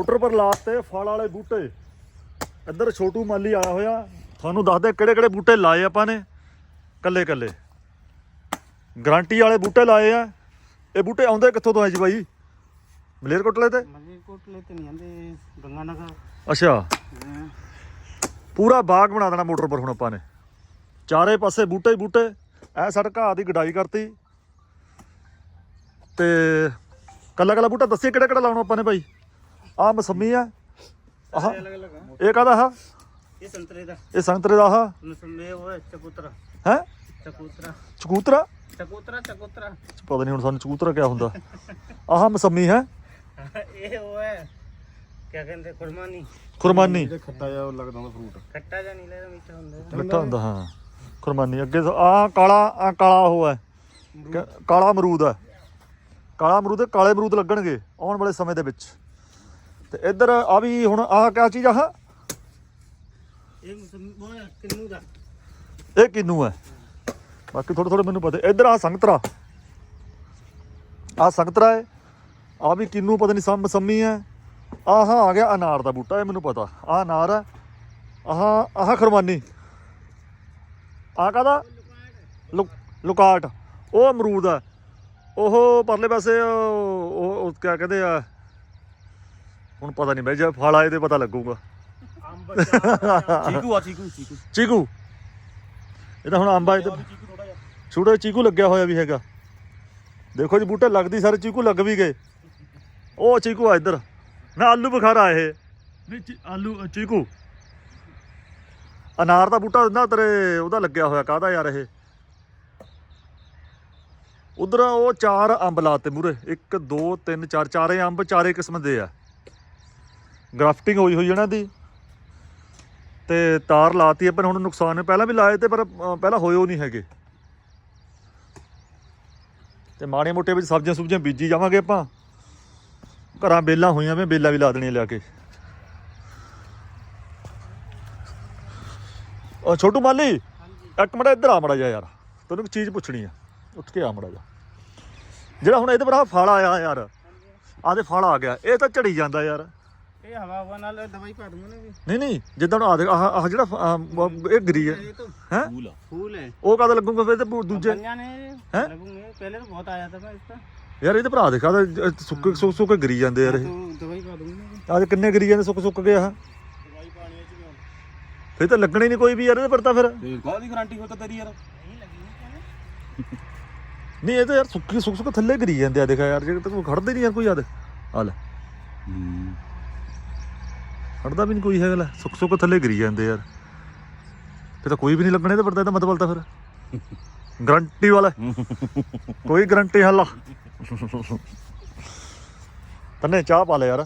Motor ਪਰ ਲਾਤੇ ਫਲ ਵਾਲੇ ਬੂਟੇ। ਇੱਧਰ ਛੋਟੂ ਮਾਲੀ ਆਇਆ ਹੋਇਆ। ਤੁਹਾਨੂੰ ਦੱਸਦੇ ਕਿਹੜੇ ਕਿਹੜੇ ਬੂਟੇ ਲਾਏ ਆਪਾਂ ਨੇ। ਕੱਲੇ ਕੱਲੇ ਗਾਰੰਟੀ ਵਾਲੇ ਬੂਟੇ ਲਾਏ ਆ। ਇਹ ਬੂਟੇ ਆਉਂਦੇ ਕਿੱਥੋਂ ਤੋਂ ਆ ਜੀ ਬਾਈ? ਮਲੇਰਕੋਟਲੇ ਤੇ? ਮਲੇਰਕੋਟਲੇ ਤੇ ਨਹੀਂ ਆਂਦੇ ਗੰਗਾਨਗਰ। ਅੱਛਾ। ਪੂਰਾ ਬਾਗ ਬਣਾ ਦੇਣਾ ਮੋਟਰ ਪਰ ਹੁਣ ਆਪਾਂ ਨੇ। ਚਾਰੇ ਪਾਸੇ ਬੂਟੇ ਹੀ ਬੂਟੇ। ਐ ਘਾਹ ਦੀ ਗਡਾਈ ਕਰਤੀ। ਤੇ ਕੱਲਾ ਕੱਲਾ ਬੂਟਾ ਦੱਸਿਆ ਕਿਹੜਾ ਕਿਹੜਾ ਲਾਉਣਾ ਆਪਾਂ ਨੇ ਭਾਈ ਆਹ ਮਸੰਮੀ ਆ। ਆਹ। ਆ। ਇਹ ਕਾਹਦਾ ਆ ਇਹ ਸੰਤਰੇ ਦਾ। ਇਹ ਸੰਤਰੇ ਦਾ ਆਹ। ਮਸੰਮੇ ਉਹ ਚਕੂਤਰਾ ਹੈ? ਚਕੂਤਰਾ ਚਕੂਤਰਾ ਚਕੂਤਰਾ ਚਕੂਤਰਾ ਪਤਾ ਨਹੀਂ ਹੁਣ ਸਾਨੂੰ ਚਕੂਤਰਾ ਕਿਆ ਹੁੰਦਾ। ਆਹ ਮਸੰਮੀ ਹੈ। ਇਹ ਉਹ ਹੈ। ਕੀ ਕਹਿੰਦੇ ਕੁਰਮਾਨੀ ਖੁਰਮਾਨੀ। ਖੱਟਾ ਜਿਹਾ ਉਹ ਲੱਗਦਾ ਹੁੰਦਾ ਫਰੂਟ ਖੱਟਾ ਜਾਂ ਨੀਲਾ ਜਾਂ ਮਿੱਠਾ ਹੁੰਦਾ। ਮਿੱਠਾ ਹੁੰਦਾ ਹਾਂ। ਖੁਰਮਾਨੀ। ਅੱਗੇ ਆਹ ਕਾਲਾ ਆਹ ਕਾਲਾ ਉਹ ਹੈ। ਕਾਲਾ ਅਮਰੂਦ ਹੈ। ਕਾਲਾ ਅਮਰੂਦ ਤੇ ਕਾਲੇ ਅਮਰੂਦ ਲੱਗਣਗੇ ਆਉਣ ਵਾਲੇ ਸਮੇਂ ਦੇ ਵਿੱਚ। ਤੇ ਇੱਧਰ ਆ ਵੀ ਹੁਣ ਆਹ ਕਿਆ ਚੀਜ਼ ਆ? ਇਹ ਮਸੰਮੀ ਹੈ ਕਿੰਨੂ ਦਾ? ਇਹ ਕਿੰਨੂ ਹੈ ਬਾਕੀ ਥੋੜੇ ਥੋੜੇ ਮੈਨੂੰ ਪਤਾ। ਇੱਧਰ ਆ ਸੰਗਤਰਾ ਆ ਸੰਗਤਰਾ ਹੈ ਆ ਵੀ ਕਿੰਨੂ ਪਤਾ ਨਹੀਂ ਸਮ ਸੰਮੀ ਹੈ ਆਹ ਆ ਗਿਆ ਅਨਾਰ ਦਾ ਬੂਟਾ ਇਹ ਮੈਨੂੰ ਪਤਾ। ਆ ਅਨਾਰ ਹੈ ਆਹ ਆਹ ਖਰਮਾਨੀ। ਆ ਕਾਦਾ ਲੁਕਾਟ। ਉਹ ਅਮਰੂਦ ਹੈ ਉਹ ਪਰਲੇ ਪਾਸੇ ਉਹ ਕਿਆ ਕਹਿੰਦੇ ਆ? ਹੁਣ ਪਤਾ ਨਹੀਂ ਬਈ ਜੇ ਫਲ ਆਏ ਤੇ ਪਤਾ ਲੱਗੂਗਾ। ਅੰਬ ਚੀਕੂ ਆ ਚੀਕੂ ਚੀਕੂ। ਚੀਕੂ। ਇਹ ਤਾਂ ਹੁਣ ਅੰਬ ਆਏ ਤੇ ਚੀਕੂ ਥੋੜਾ ਜਿਹਾ। ਛੋਟਾ ਚੀਕੂ ਲੱਗਿਆ ਹੋਇਆ ਵੀ ਹੈਗਾ। ਦੇਖੋ ਜੀ ਬੂਟੇ ਲੱਗਦੀ ਸਾਰੇ ਚੀਕੂ ਲੱਗ ਵੀ ਗਏ। ਉਹ ਚੀਕੂ ਆ ਇੱਧਰ। ਨਾ ਆਲੂ ਬੁਖਾਰਾ ਇਹ। ਨਹੀਂ ਆਲੂ ਚੀਕੂ। ਅਨਾਰ ਦਾ ਬੂਟਾ ਨਾ ਤੇਰੇ ਉਹਦਾ ਲੱਗਿਆ ਹੋਇਆ ਕਾਹਦਾ ਯਾਰ ਇਹ? ਉਧਰ ਉਹ ਚਾਰ ਅੰਬ ਲਾਤੇ ਮੂਰੇ 1 2 3 4 ਚਾਰੇ ਅੰਬ ਚਾਰੇ ਕਿਸਮ ਦੇ ਆ। ਗ੍ਰਾਫਟਿੰਗ ਹੋਈ ਹੋਈ ਇਹਨਾਂ ਦੀ। ਤੇ ਤਾਰ ਲਾਤੀ ਹੈ ਪਰ ਹੁਣ ਨੁਕਸਾਨ ਹੈ ਪਹਿਲਾਂ ਵੀ ਲਾਏ ਤੇ ਪਰ ਅ, ਪਹਿਲਾਂ ਹੋਇਓ ਨਹੀਂ ਹੈਗੇ। ਤੇ ਮਾੜੇ ਮੋਟੇ ਵਿੱਚ ਸਬਜ਼ੀਆਂ ਸੁਬਜ਼ੀਆਂ ਬੀਜੀ ਜਾਵਾਂਗੇ ਆਪਾਂ। ਘਰਾਂ ਬੇਲਾਂ ਹੋਈਆਂ ਵੇ ਬੇਲਾਂ ਵੀ ਲਾ ਦੇਣੀਆਂ ਲਿਆ ਕੇ। ਉਹ ਛੋਟੂ ਮਾਲੀ ਇੱਕ ਮਿੰਟ ਇੱਧਰ ਆ ਮੜਾ ਜਾ ਯਾਰ। ਤੈਨੂੰ ਇੱਕ ਚੀਜ਼ ਪੁੱਛਣੀ ਆ। ਉੱਠ ਕੇ ਆ ਮੜਾ ਜਾ ਜਿਹੜਾ ਹੁਣ ਇਹਦੇ ਪਰ ਆਹ ਫਲ ਆਇਆ ਯਾਰ ਆਦੇ ਫਲ ਆ ਗਿਆ। ਇਹ ਤਾਂ ਝੜੀ ਜਾਂਦਾ ਯਾਰ। ਨਹੀਂ। ਨਹੀਂ ਜਿੱਦਾਂ ਹੁਣ ਆਹ ਜਿਹੜਾ ਇਹ ਗਰੀ ਹੈ। ਹੈ? ਫੂਲ ਹੈ। ਉਹ ਕਦ ਲੱਗੂਗਾ ਫਿਰ ਤੇ ਦੂਜੇ ਪੰਜਾਂ ਪਹਿਲੇ ਤਾਂ ਬਹੁਤ ਆਇਆ ਤਾਂ ਇਸ ਤਾਂ। ਯਾਰ ਇਹ ਤੇ ਭਰਾ ਦੇਖਾ ਸੁੱਕ ਗਰੀ ਜਾਂਦੇ ਯਾਰ ਇਹ। ਅੱਜ ਕਿੰਨੇ ਗਰੀ ਜਾਂਦੇ ਸੁੱਕ ਸੁੱਕ ਗਏ ਆਹ ਦਵਾਈ ਫਿਰ ਤਾਂ ਲੱਗਣਾ ਨਹੀਂ ਕੋਈ ਵੀ ਯਾਰ ਇਹਦੇ ਪਰ ਤਾਂ ਫਿਰ। ਨਹੀਂ ਇਹ ਤਾਂ ਯਾਰ ਸੁੱਕੀ ਸੁੱਕ ਸੁੱਕ ਥੱਲੇ ਗਰੀ ਜਾਂਦੇ ਆ ਦੇਖਾ ਯਾਰ ਜਿਹੜੇ ਤੂੰ ਖੜਦੇ ਨਹੀਂ ਯਾਰ ਕੋਈ ਯਾਦ ਆ ਲੈ। ਖੜਦਾ ਵੀ ਨਹੀਂ ਕੋਈ ਹੈਗਾ ਲੈ ਸੁੱਕ ਸੁੱਕ ਥੱਲੇ ਗਰੀ ਜਾਂਦੇ ਯਾਰ ਫਿਰ ਤਾਂ ਕੋਈ ਵੀ ਨਹੀਂ ਲੱਗਣਾ ਇਹਦੇ ਪਰ ਤਾਂ ਇਹਦਾ ਮਤਲਬ ਤਾਂ ਫਿਰ ਗਰੰਟੀ ਵਾਲਾ ਕੋਈ ਗਰੰਟੀ ਹੱਲਾ ਤੰਨੇ ਚਾਹ ਪਾ ਲੈ ਯਾਰ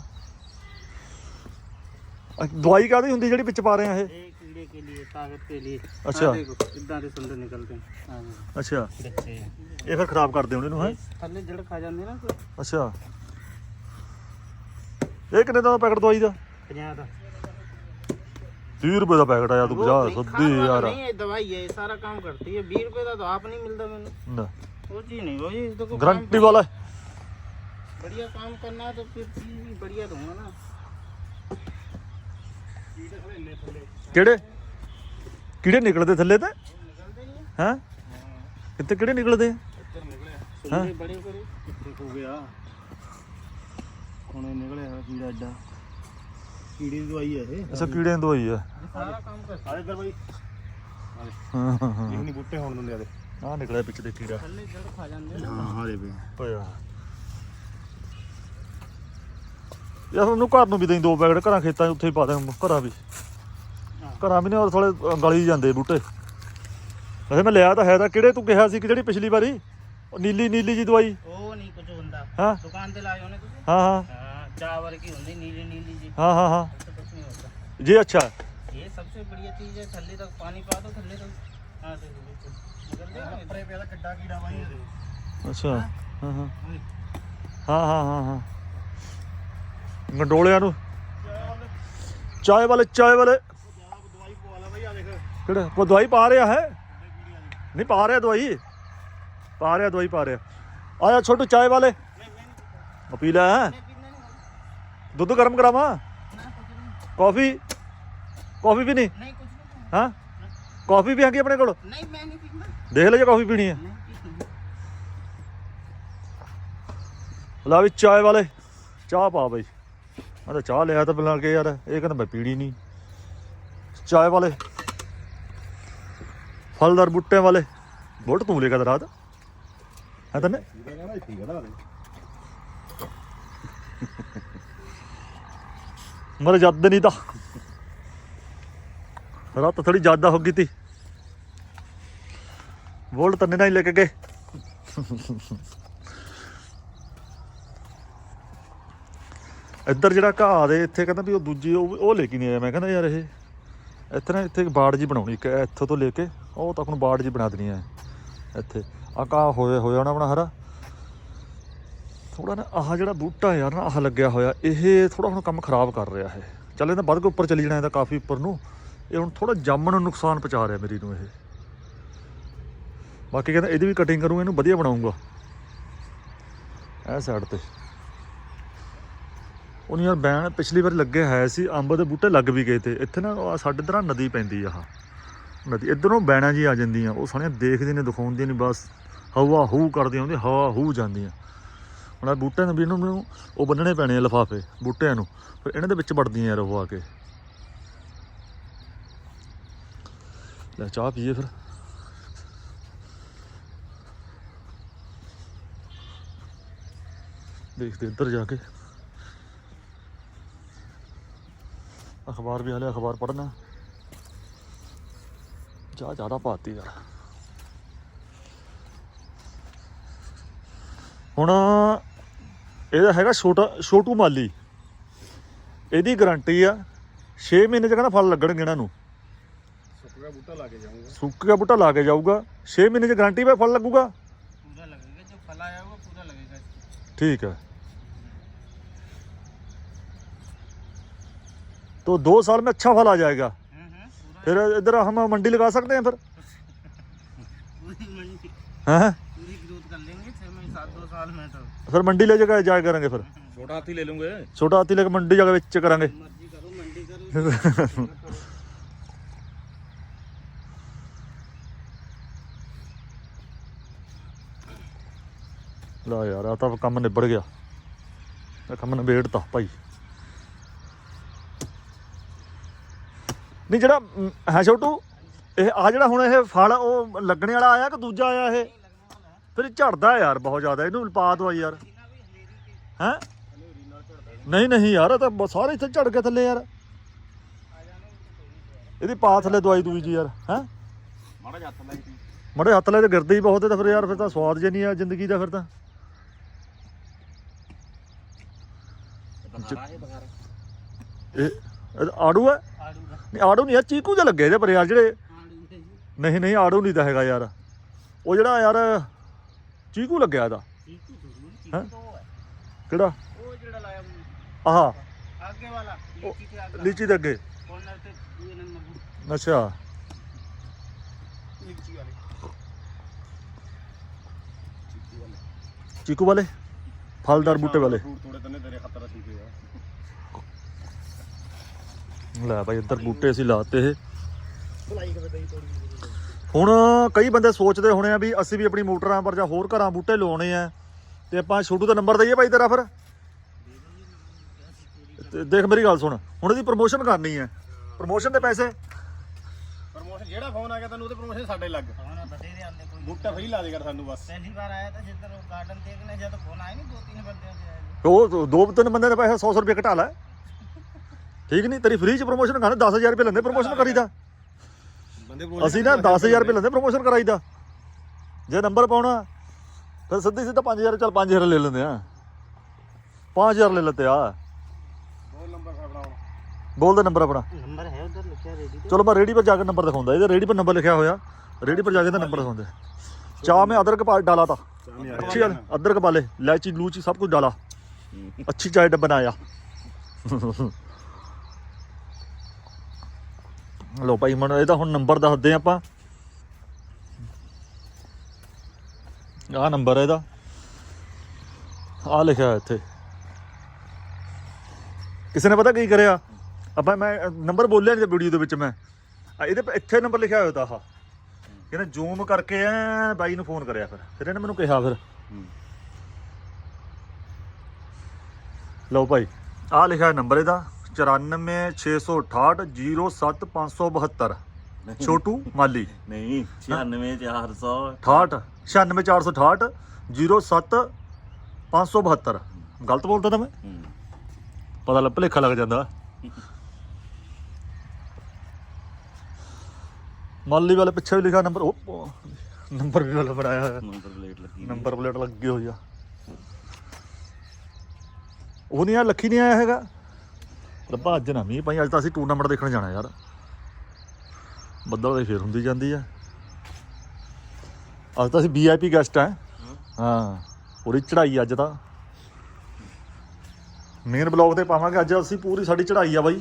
ਅਹ ਦਵਾਈ ਕਾਹਦੀ ਹੁੰਦੀ ਜਿਹੜੀ ਵਿੱਚ ਪਾ ਰਹੇ ਆ ਇਹ ये कीड़े के लिए ताकत के लिए अच्छा। हाँ, देखो इतना दे सुंदर निकलते हैं हाँ, ਅੱਛਾ बच्चे ਇਹ ਫਿਰ ਖਰਾਬ ਕਰਦੇ ਹੋਣੇ ਇਹਨੂੰ ਹੈ थल्ले जड़ खा जाते ना तो ਅੱਛਾ ਇਹ ਕਿੰਨੇ ਦਾ ਪੈਕਟ ਦਵਾਈ ਦਾ पंजाह दा 30 ਰੁਪਏ ਦਾ ਪੈਕਟ ਆਇਆ ਤੂੰ वो 50 नहीं, ਸੱਦੀ खाद वाला ਯਾਰ नहीं है दवाई है ये सारा काम करती है 20 रुपए का तो आप नहीं मिलता मैंने ਨਾ वो चीज नहीं वो ये देखो काम ਗਰੰਟੀ ਵਾਲਾ बढ़िया काम करना है तो फिर चीज भी बढ़िया दूंगा ना ਕਿਹੜੇ ਕਿਹੜੇ ਨਿਕਲਦੇ ਥੱਲੇ ਤੇ निकलते नहीं ਹੈ ਕਿੱਥੇ ਕਿਹੜੇ ਨਿਕਲਦੇ ਆ? सुंदर बड़े बड़े हो गया ਹੁਣ ਨਿਕਲਿਆ ਹੋਇਆ ਕੀੜਾ ਐਡਾ ਕੀੜੇ ਦੀ ਦਵਾਈ ਹੈ ਇਹ। ਅੱਛਾ ਕੀੜਿਆਂ ਦੀ ਦਵਾਈ ਆ। ਸਾਰਾ ਕੰਮ ਕਰਦਾ। ਆ ਇੱਧਰ ਬਾਈ। ਹਾਂ ਹਾਂ। ਹਾਂ ਇਹ ਨਹੀਂ ਬੂਟੇ ਹੋਣ ਦਿੰਦੇ ਆ ਦੇ ਆ ਨਿਕਲਿਆ ਵਿੱਚ ਦੇ ਕੀੜਾ। ਥੱਲੇ ਜੜ ਖਾ ਜਾਂਦੇ ਹਾਂ ਹਾਂ ਦੇ ਪਏ ਪਿਆ ਯਾਰ ਉਹਨੂੰ ਘਰ ਨੂੰ ਵੀ ਦੇਈ ਦੋ ਪੈਕਟ ਘਰਾਂ ਖੇਤਾਂ 'ਚ ਉੱਥੇ ਹੀ ਪਾ ਦੇ ਘਰਾਂ ਵੀ। ਘਰਾਂ ਵੀ ਨੇ ਔਰ ਥੋੜੇ ਗਲੀ ਜਾਂਦੇ ਬੂਟੇ। ਵੈਸੇ ਮੈਂ ਲਿਆ ਤਾਂ ਹੈ ਤਾਂ ਕਿਹੜੇ ਤੂੰ ਕਿਹਾ ਸੀ ਕਿ ਜਿਹੜੀ ਪਿਛਲੀ ਵਾਰੀ? ਉਹ ਨੀਲੀ ਨੀਲੀ ਜੀ ਦਵਾਈ। ਉਹ ਨਹੀਂ ਕੁਝ ਹੁੰਦਾ। ਹਾਂ? ਦੁਕਾਨ ਤੇ ਲਾਏ ਤੁਸੀਂ? ਹਾਂ। ਹਾਂ। ਹਾਂ ਚਾਹ ਵਰਗੀ ਹੁੰਦੀ ਨੀਲੀ नीली जी ਹਾਂ ਹਾਂ ਹਾਂ उससे कुछ नहीं होता ਜੀ ਅੱਛਾ ये सबसे बढ़िया चीज है थल्ले तक पानी पा दो थल्ले तक हाँ देखो बिल्कुल निकल गया ਪਰੇ ਪਿਆ ਕੱਡਾ ਕੀੜਾ ਬਾਈ ਇਹਦੇ ਅੱਛਾ ਹਾਂ ਹਾਂ ਹਾਂ ਹਾਂ ਹਾਂ ਹਾਂ ਗੰਡੋਲਿਆਂ ਨੂੰ ਚਾਏ ਵਾਲੇ ਚਾਏ ਵਾਲੇ ਦਵਾਈ ਪਵਾ ਲੈ ਬਾਈ ਆ ਦੇਖ ਕਿਹੜਾ ਕੋ ਦਵਾਈ ਪਾ ਰਿਹਾ ਹੈ ਨਹੀਂ ਪਾ ਰਿਹਾ ਦਵਾਈ ਪਾ ਰਿਹਾ ਦਵਾਈ ਪਾ ਰਿਹਾ ਆਇਆ ਛੋਟੂ ਚਾਏ ਵਾਲੇ ਉਹ ਪੀ ਲੈ मैं पीने नहीं ਦੁੱਧ ਗਰਮ ਕਰਾਵਾਂ? ਕਾਫੀ ਕਾਫੀ ਵੀ ਨਹੀਂ। ਹਾਂ ਕਾਫੀ ਵੀ ਹੈਗੀ ਆਪਣੇ ਕੋਲ? ਨਹੀਂ ਮੈਂ ਨਹੀਂ ਪੀਂਦਾ। ਦੇਖ ਲੈ ਜੇ ਕਾਫੀ ਪੀਣੀ ਹੈ ਲਾ ਵੀ ਚਾਹ ਵਾਲੇ ਚਾਹ ਪਾ ਬਾਈ। ਮੈਂ ਤਾਂ ਚਾਹ ਲਿਆ ਤਾਂ ਬਣਾ ਕੇ ਯਾਰ ਇਹ ਕਹਿੰਦਾ ਮੈਂ ਪੀਣੀ ਨਹੀਂ। ਚਾਹ ਵਾਲੇ। ਫਲਦਾਰ ਬੁੱਟੇ ਵਾਲੇ। ਬੁੱਟ ਤੂੰ ਲੈ ਕੇ ਰਾਤ। ਹੈ ਤਨੇ ਮਤਲਬ ਜਦ ਨਹੀਂ ਤਾਂ। ਰਾਤ ਥੋੜੀ ਜ਼ਿਆਦਾ ਹੋ ਗਈ ਤੀ। ਵੋਲਟ ਤੰਨੇ ਨਾਲ ਹੀ ਲੈ ਕੇ ਗਏ। ਇੱਧਰ ਜਿਹੜਾ ਘਾਹ ਦੇ ਇੱਥੇ ਕਹਿੰਦਾ ਵੀ ਉਹ ਦੂਜੀ ਉਹ ਉਹ ਲੈ ਕੇ ਨਹੀਂ ਆਇਆ। ਮੈਂ ਕਹਿੰਦਾ ਯਾਰ ਇਹ ਇੱਥੇ ਨਾ ਇੱਥੇ ਬਾੜ ਜੀ ਬਣਾਉਣੀ। ਇੱਕ ਇੱਥੋਂ ਤੋਂ ਲੈ ਕੇ ਉਹ ਤੱਕ ਨੂੰ ਬਾੜ ਜੀ ਬਣਾ ਦੇਣੀ ਹੈ ਇੱਥੇ। ਆ ਘਾਹ ਹੋਇਆ ਹੋਇਆ ਨਾ ਆਪਣਾ ਹਰਾ। ਥੋੜਾ ਨਾ ਆਹ ਜਿਹੜਾ ਬੂਟਾ ਯਾਰ ਨਾ, ਆਹ ਲੱਗਿਆ ਹੋਇਆ, ਇਹ ਥੋੜਾ ਹੁਣ ਕੰਮ ਖਰਾਬ ਕਰ ਰਿਹਾ ਹੈ ਚੱਲ ਇਹਦਾ ਵੱਧ ਕੇ ਉੱਪਰ ਚਲੀ ਜਾਣਾ ਇਹਦਾ ਕਾਫੀ ਉੱਪਰ ਨੂੰ। ਇਹ ਹੁਣ ਥੋੜਾ ਜੰਮਣ ਨੂੰ ਨੁਕਸਾਨ ਪਹੁੰਚਾ ਰਿਹਾ ਮੇਰੀ ਨੂੰ ਇਹ। ਬਾਕੀ ਕਹਿੰਦਾ ਇਹਦੀ ਵੀ ਕਟਿੰਗ ਕਰੂੰ, ਇਹਨੂੰ ਵਧੀਆ ਬਣਾਉਂਗਾ ਇਹ ਸਾਈਡ ਤੇ। ਉਹ ਯਾਰ ਬੈਣ ਪਿਛਲੀ ਵਾਰ ਲੱਗੇ ਹੈ ਸੀ, ਅੰਬ ਦੇ ਬੂਟੇ ਲੱਗ ਵੀ ਗਏ ਤੇ। ਇੱਥੇ ਨਾ ਆਹ ਸਾਡੇ ਤਰ੍ਹਾਂ ਨਦੀ ਪੈਂਦੀ ਆ ਆਹ। ਨਦੀ, ਇਧਰੋਂ ਬੈਣਾ ਜੀ ਆ ਜਾਂਦੀਆਂ, ਉਹ ਸਾਰੀਆਂ ਦੇਖਦੀਆਂ ਨੇ, ਦਿਖਾਉਂਦੀਆਂ ਨੇ, ਬਸ ਹਵਾ ਹੂ ਕਰਦੀਆਂ ਹੁੰਦੀਆਂ, ਹਵਾ ਹੂ ਜਾਂਦੀਆਂ। ਹੁਣ ਆਹ ਬੂਟਿਆਂ ਨੂੰ ਵੀ ਇਹਨਾਂ ਨੂੰ ਉਹ ਬੰਨਣੇ ਪੈਣੇ ਆ ਲਫਾਫੇ, ਬੂਟਿਆਂ ਨੂੰ। ਫਿਰ ਇਹਨਾਂ ਦੇ ਵਿੱਚ ਵੜਦੀਆਂ ਯਾਰ ਉਹ ਆ ਕੇ। ਲੈ ਚਾਹ ਪੀਏ ਫਿਰ। ਦੇਖਦੇ ਇੱਧਰ ਜਾ ਕੇ। ਅਖਬਾਰ ਵੀ ਹਾਲੇ ਅਖਬਾਰ ਪੜ੍ਹਨਾ। ਚਾਹ ਜ਼ਿਆਦਾ ਪਾਤੀ ਯਾਰ। ਹੁਣ ਇਹਦਾ ਹੈਗਾ ਛੋਟਾ ਛੋਟੂ ਮਾਲੀ ਇਹਦੀ ਗਾਰੰਟੀ ਆ 6 ਮਹੀਨੇ ਚ ਕਹਿੰਦਾ ਫਲ ਲੱਗਣਗੇ ਇਹਨਾਂ ਨੂੰ ਸੁੱਕ ਗਿਆ ਬੂਟਾ ਲਾ ਕੇ ਜਾਊਂਗਾ ਸੁੱਕ ਗਿਆ ਬੂਟਾ ਲਾ ਕੇ ਜਾਊਗਾ 6 ਮਹੀਨੇ ਚ ਗਾਰੰਟੀ ਪੇ ਫਲ ਲੱਗੂਗਾ पूरा लगेगा जो फल आया होगा पूरा लगेगा इसको। ठीक है तो दो साल में अच्छा फल आ जाएगा हम्म, हम्म, पूरा फिर इधर हम मंडी लगा सकते हैं फिर पूरी मंडी हैं पूरी ग्रोथ कर लेंगे छह में सात दो साल में तो ਫਿਰ ਮੰਡੀ ਲੈ ਜਾ ਜਾ ਕਰਾਂਗੇ ਫਿਰ। ਛੋਟਾ ਹਾਥੀ ਲੈ ਲੂੰਗੇ। ਛੋਟਾ ਹਾਥੀ ਲੈ ਕੇ ਮੰਡੀ ਜਾ ਕੇ ਵਿੱਚ ਕਰਾਂਗੇ। ਲਾ ਯਾਰ ਆ ਤਾਂ ਕੰਮ ਨਿਬੜ ਗਿਆ। ਇਹ ਕੰਮ ਨਿਬੇੜਤਾ ਭਾਈ। ਨਹੀਂ ਜਿਹੜਾ ਹੈ ਛੋਟੂ? ਇਹ ਆ ਜਿਹੜਾ ਹੁਣ ਇਹ ਫਲ ਉਹ ਲੱਗਣੇ ਵਾਲਾ ਆਇਆ ਕਿ ਦੂਜਾ ਆਇਆ ਇਹ? ਫਿਰ ਝੜਦਾ ਯਾਰ ਬਹੁਤ ਜ਼ਿਆਦਾ ਇਹਨੂੰ ਪਾ ਦੋ ਯਾਰ। ਹੈ? ਨਹੀਂ ਨਹੀਂ ਯਾਰ ਇਹ ਤਾਂ ਸਾਰੇ ਇੱਥੇ ਝੜ ਕੇ ਥੱਲੇ ਯਾਰ। ਇਹਦੀ ਪਾ ਥੱਲੇ ਦਵਾਈ ਦੂਈ ਜੀ ਯਾਰ ਹੈ? ਮਾੜਾ ਹੱਥ ਲਾਈ ਮੜੇ ਹੱਥ ਲੈ ਤੇ ਗਿਰਦੇ ਹੀ ਬਹੁਤ ਤਾਂ ਫਿਰ ਯਾਰ ਫਿਰ ਤਾਂ ਸਵਾਦ ਜੇ ਨਹੀਂ ਆ ਜ਼ਿੰਦਗੀ ਦਾ ਫਿਰ ਤਾਂ। ਇਹ ਆੜੂ ਹੈ? ਨਹੀਂ ਆੜੂ ਨਹੀਂ ਯਾਰ ਚੀਕੂ ਦੇ ਲੱਗੇ ਜੇ ਪਰ ਯਾਰ ਜਿਹੜੇ ਨਹੀਂ ਨਹੀਂ ਆੜੂ ਨਹੀਂ ਤਾਂ ਹੈਗਾ ਯਾਰ। ਉਹ ਜਿਹੜਾ ਯਾਰ ਚੀਕੂ ਲੱਗਿਆ ਇਹਦਾ? ਹੈਂ? ਕਿਹੜਾ? ਉਹ ਜਿਹੜਾ ਲੀਚੀ ਦੇ ਅੱਗੇ? ਅੱਛਾ। ਚੀਕੂ ਵਾਲੇ। ਫਲਦਾਰ ਬੂਟੇ ਵਾਲੇ। ਫਰੂਟ ਲੈ ਭਾਈ ਇੱਧਰ ਬੂਟੇ ਅਸੀਂ ਲਾਤੇ ਹੈ ਹੁਣ ਕਈ ਬੰਦੇ ਸੋਚਦੇ ਹੋਣੇ ਆ ਵੀ ਅਸੀਂ ਵੀ ਆਪਣੀ ਮੋਟਰਾਂ ਪਰ ਜਾਂ ਹੋਰ ਘਰਾਂ ਬੂਟੇ ਲਾਉਣੇ ਆ ਤੇ ਆਪਾਂ ਛੋਟੂ ਦਾ ਨੰਬਰ ਦਈਏ ਭਾਈ ਤੇਰਾ ਫਿਰ? ਦੇਖ ਮੇਰੀ ਗੱਲ ਸੁਣ ਹੁਣ ਇਹਦੀ ਪ੍ਰੋਮੋਸ਼ਨ ਕਰਨੀ ਹੈ ਪ੍ਰੋਮੋਸ਼ਨ ਦੇ ਪੈਸੇ? ਪ੍ਰੋਮੋਸ਼ਨ ਜਿਹੜਾ ਫੋਨ ਆ ਗਿਆ ਤੈਨੂੰ ਉਹਦੇ ਪ੍ਰੋਮੋਸ਼ਨ ਸਾਡੇ ਲੱਗ। ਬੂਟਾ ਫਰੀ ਲਾ ਦੇ ਕਰ ਸਾਨੂੰ ਬਸ। ਪਹਿਲੀ ਵਾਰ ਆਇਆ ਤਾਂ ਜਿੱਦਾਂ ਉਹ ਗਾਰਡਨ ਦੇਖਣੇ ਜਦ ਫੋਨ ਆਇਆ ਨਹੀਂ ਦੋ ਤਿੰਨ ਬੰਦੇ ਆਏ। ਉਹ ਦੋ ਤਿੰਨ ਬੰਦੇ ਦਾ ਪੈਸਾ 100 ਰੁਪਏ ਘਟਾ ਲੈ। ਠੀਕ ਨਹੀਂ ਤੇਰੀ ਫ੍ਰੀ ਚ ਪ੍ਰੋਮੋਸ਼ਨ ਕਰਨ 10000 ਰੁਪਏ ਲੈਂਦੇ ਪ੍ਰੋਮੋਸ਼ਨ ਕਰੀਦਾ। ਅਸੀਂ ਨਾ 10000 ਰੁਪਏ ਲੈਂਦੇ ਪ੍ਰੋਮੋਸ਼ਨ ਕਰਾਈ ਦਾ। ਜੇ ਨੰਬਰ ਪਾਉਣਾ ਫਿਰ ਸਿੱਧੀ ਸਿੱਧਾ 5000 ਚੱਲ 5000 ਲੈ ਲੈਂਦੇ ਆ। 5000 ਲੈ ਲੈਤੇ ਆ। ਬੋਲ ਦਾ ਨੰਬਰ ਆਪਣਾ। ਨੰਬਰ ਹੈ ਉਧਰ ਲਿਖਿਆ ਰੇਡੀ ਚਲੋ ਮੈਂ ਰੇਡੀ ਪਰ ਜਾ ਕੇ ਨੰਬਰ ਦਿਖਾਉਂਦਾ। ਇਹਦੇ ਰੇਡੀ ਪਰ ਨੰਬਰ ਲਿਖਿਆ ਹੋਇਆ। ਰੇਡੀ ਪਰ ਜਾ ਕੇ ਤਾਂ ਨੰਬਰ ਦਿਖਾਉਂਦੇ। ਚਾਹ ਮੈਂ ਅਦਰਕ ਪਾ ਡਾਲਾ ਤਾ। ਅੱਛੀ ਗੱਲ ਅਦਰਕ ਪਾਲੇ ਲੈਚੀ ਲੂਚੀ ਸਭ ਕੁਝ ਡਾਲਾ। ਅੱਛੀ ਚਾਹ ਡੱਬ ਬਣਾਇਆ। ਲੋ ਭਾਈ ਮਨ ਇਹਦਾ ਹੁਣ ਨੰਬਰ ਦੱਸਦੇ ਹਾਂ ਆਪਾਂ। ਆਹ ਨੰਬਰ ਇਹਦਾ। ਆ ਲਿਖਿਆ ਹੋਇਆ ਇੱਥੇ। ਕਿਸੇ ਨੇ ਪਤਾ ਕੀ ਕਰਿਆ? ਆਪਾਂ ਮੈਂ ਨੰਬਰ ਬੋਲਿਆ ਨਹੀਂ ਵੀਡੀਓ ਦੇ ਵਿੱਚ ਮੈਂ। ਇਹਦੇ ਇੱਥੇ ਨੰਬਰ ਲਿਖਿਆ ਹੋਇਆ ਤਾ ਆਹ। ਕਹਿੰਦਾ ਜ਼ੂਮ ਕਰਕੇ ਐ ਬਾਈ ਨੂੰ ਫੋਨ ਕਰਿਆ ਫਿਰ। ਫਿਰ ਇਹਨੇ ਮੈਨੂੰ ਕਿਹਾ ਫਿਰ। ਲਓ ਭਾਈ, ਆਹ ਲਿਖਿਆ ਨੰਬਰ ਇਹਦਾ। 94668 07572 ਛੋਟੂ ਮਾਲੀ। ਨਹੀਂ 96400 68 96468 07 572 ਗਲਤ ਬੋਲਦਾ ਤਾਂ ਮੈਂ? ਪਤਾ ਲੱਗ ਭਲੇਖਾ ਲੱਗ ਜਾਂਦਾ। ਮਾਲੀ ਵਾਲੇ ਪਿੱਛੇ ਵੀ ਲਿਖਿਆ ਨੰਬਰ। ਉਹ ਨੰਬਰ ਵੀ ਵਾਲਾ ਬਣਾਇਆ ਹੋਇਆ। ਨੰਬਰ ਪਲੇਟ ਲੱਗੀ ਨੰਬਰ ਪਲੇਟ ਲੱਗੀ ਹੋਈ ਆ। ਉਹ ਨਹੀਂ ਆ ਲੱਖੀ ਨਹੀਂ ਆਇਆ ਹੈਗਾ? ਲੱਭਾ ਅੱਜ ਨਾ ਮੀਂਹ ਪਈ, ਅੱਜ ਤਾਂ ਅਸੀਂ ਟੂਰਨਾਮੈਂਟ ਦੇਖਣ ਜਾਣਾ ਯਾਰ। ਬੱਦਲ ਦੇ ਫੇਰ ਹੁੰਦੀ ਜਾਂਦੀ ਆ। ਅੱਜ ਤਾਂ ਅਸੀਂ ਵੀਆਈਪੀ ਗੈਸਟ ਆ। ਹਾਂ, ਪੂਰੀ ਚੜਾਈ ਅੱਜ ਤਾਂ। ਮੇਨ ਬਲੌਗ ਤੇ ਪਾਵਾਂਗੇ, ਅੱਜ ਅਸੀਂ ਪੂਰੀ ਸਾਡੀ ਚੜਾਈ ਆ ਬਾਈ।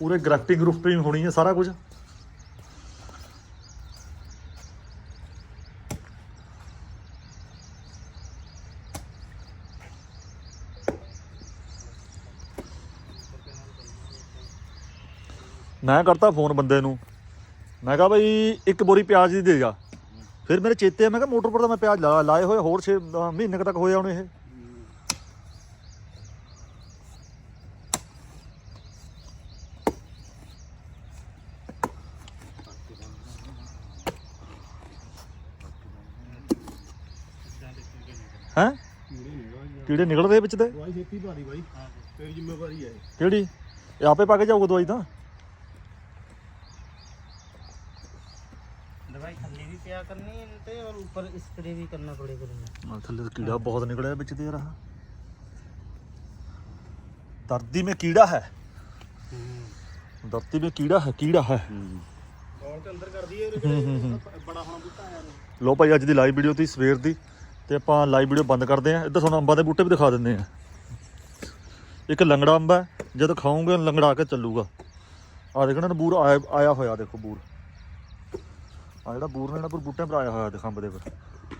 ਪੂਰੇ ਗ੍ਰਾਫਟਿੰਗ ਗਰੁਫਟਿੰਗ ਹੋਣੀ ਹੈ ਸਾਰਾ ਕੁਝ। ਮੈਂ ਕਰਤਾ ਫੋਨ ਬੰਦੇ ਨੂੰ। ਮੈਂ ਕਿਹਾ ਬਈ ਇੱਕ ਬੋਰੀ ਪਿਆਜ਼ ਦੀ ਦੇ ਜਾ। ਫਿਰ ਮੇਰੇ ਚੇਤੇ ਆ ਮੈਂ ਕਿਹਾ ਮੋਟਰ ਪਰ ਤਾਂ ਮੈਂ ਪਿਆਜ਼ ਲਾ- ਲਾਏ ਹੋਏ ਹੋਰ 6 ਮਹੀਨੇ ਕੁ ਤੱਕ ਹੋਏ ਆਉਣੇ ਇਹ। ਹੈ? ਕੀੜੇ ਨਿਕਲਦੇ ਵਿੱਚ ਤੇ? ਦਵਾਈ ਛੇਤੀ ਭਾਰੀ ਬਾਈ। ਤੇਰੀ ਜ਼ਿੰਮੇਵਾਰੀ ਹੈ। ਕਿਹੜੀ? ਇਹ ਆਪੇ ਪਾ ਕੇ ਜਾਊਗਾ ਦਵਾਈ ਤਾਂ? थल्ली भी पिया करनी है इनते और ऊपर स्प्रे भी करना पड़ेगा इनमें। ਆ ਥੱਲੇ ਤਾਂ ਕੀੜਾ ਬਹੁਤ ਨਿਕਲਿਆ ਵਿੱਚ ਤੇ ਰਹਾ धरती में कीड़ा है धरती में कीड़ा है कीड़ा है ਕੌਣ ਤੇ ਅੰਦਰ ਕਰਦੀ ਹੈ ਇਹਦੇ ਜਿਹੜੇ ਬੜਾ ਹੋਣਾ ਬੂਟਾ ਆਇਆ ਨੇ ਲੋ ਭਾਈ ਅੱਜ ਦੀ ਲਾਈਵ ਵੀਡੀਓ ਤੀ ਸਵੇਰ ਦੀ ਤੇ ਆਪਾਂ ਲਾਈਵ ਵੀਡੀਓ ਬੰਦ ਕਰਦੇ ਆਂ ਇੱਧਰ ਤੁਹਾਨੂੰ ਅੰਬਾਂ ਦੇ ਬੂਟੇ ਵੀ ਦਿਖਾ ਦਿੰਦੇ ਆ ਇੱਕ ਲੰਗੜਾ ਅੰਬ ਹੈ ਜਦ ਖਾਓਗੇ ਲੰਗੜਾ ਕੇ ਚੱਲੂਗਾ ਆ ਦੇਖਣਾ ਨਾ ਬੂਰ ਆਇਆ ਆਇਆ ਹੋਇਆ ਦੇਖੋ ਬੂਰ ਆ ਜਿਹੜਾ ਬੂਰ ਨੇ ਨਾ ਬੂਰ ਬੂਟਿਆਂ ਪਰ ਆਇਆ ਹੋਇਆ ਦੇਖ ਖੰਭ ਦੇ ਪਰ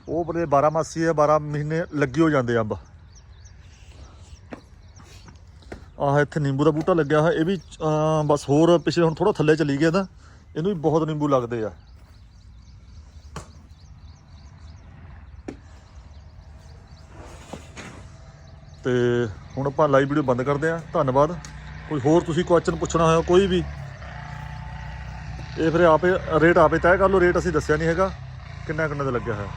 ਉਹ ਬੜੇ 12 ਮਾਸੀ ਹੈ 12 ਮਹੀਨੇ ਲੱਗੇ ਹੋ ਜਾਂਦੇ ਅੰਬ। ਆਹ ਇੱਥੇ ਨਿੰਬੂ ਦਾ ਬੂਟਾ ਲੱਗਿਆ ਹੋਇਆ, ਇਹ ਵੀ ਬਸ ਹੋਰ ਪਿਛਲੇ ਹੁਣ ਥੋੜਾ ਥੱਲੇ ਚਲੀ ਗਿਆ ਤਾਂ, ਇਹਨੂੰ ਵੀ ਬਹੁਤ ਨਿੰਬੂ ਲੱਗਦੇ ਆ। ਤੇ ਹੁਣ ਆਪਾਂ ਲਾਈਵ ਵੀਡੀਓ ਬੰਦ ਕਰਦੇ ਹਾਂ ਧੰਨਵਾਦ। ਕੋਈ ਹੋਰ ਤੁਸੀਂ ਕੁਐਸਚਨ ਪੁੱਛਣਾ ਹੋਇਆ, ਕੋਈ ਵੀ। ਇਹ ਫਿਰ ਆਪੇ ਰੇਟ ਆਪੇ ਤੈਅ ਕਰ ਲਓ ਰੇਟ ਅਸੀਂ ਦੱਸਿਆ ਨਹੀਂ ਹੈਗਾ। ਕਿੰਨਾ ਕਿੰਨਾ ਦਾ ਲੱਗਿਆ ਹੋਇਆ।